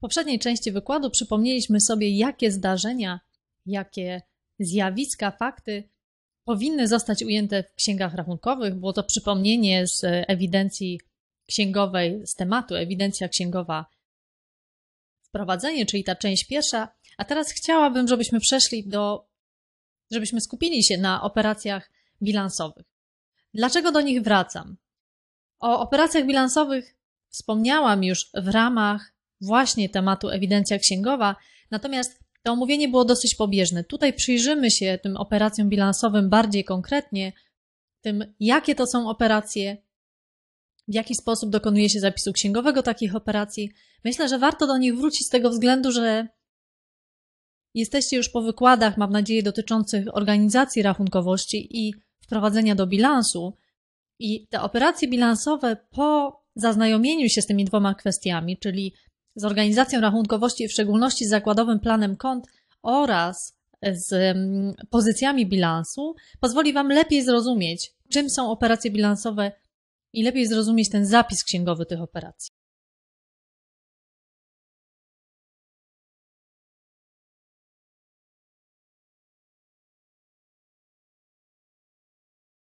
W poprzedniej części wykładu przypomnieliśmy sobie, jakie zdarzenia, jakie zjawiska, fakty powinny zostać ujęte w księgach rachunkowych. Było to przypomnienie z ewidencji księgowej, z tematu ewidencja księgowa wprowadzenie, czyli ta część pierwsza. A teraz chciałabym, żebyśmy przeszli do, żebyśmy skupili się na operacjach bilansowych. Dlaczego do nich wracam? O operacjach bilansowych wspomniałam już w ramach właśnie tematu ewidencja księgowa, natomiast to omówienie było dosyć pobieżne. Tutaj przyjrzymy się tym operacjom bilansowym bardziej konkretnie, tym jakie to są operacje, w jaki sposób dokonuje się zapisu księgowego takich operacji. Myślę, że warto do nich wrócić z tego względu, że jesteście już po wykładach, mam nadzieję, dotyczących organizacji rachunkowości i wprowadzenia do bilansu. I te operacje bilansowe po zaznajomieniu się z tymi dwoma kwestiami, czyli z organizacją rachunkowości, w szczególności z zakładowym planem kont oraz z mm, pozycjami bilansu, pozwoli Wam lepiej zrozumieć, czym są operacje bilansowe i lepiej zrozumieć ten zapis księgowy tych operacji.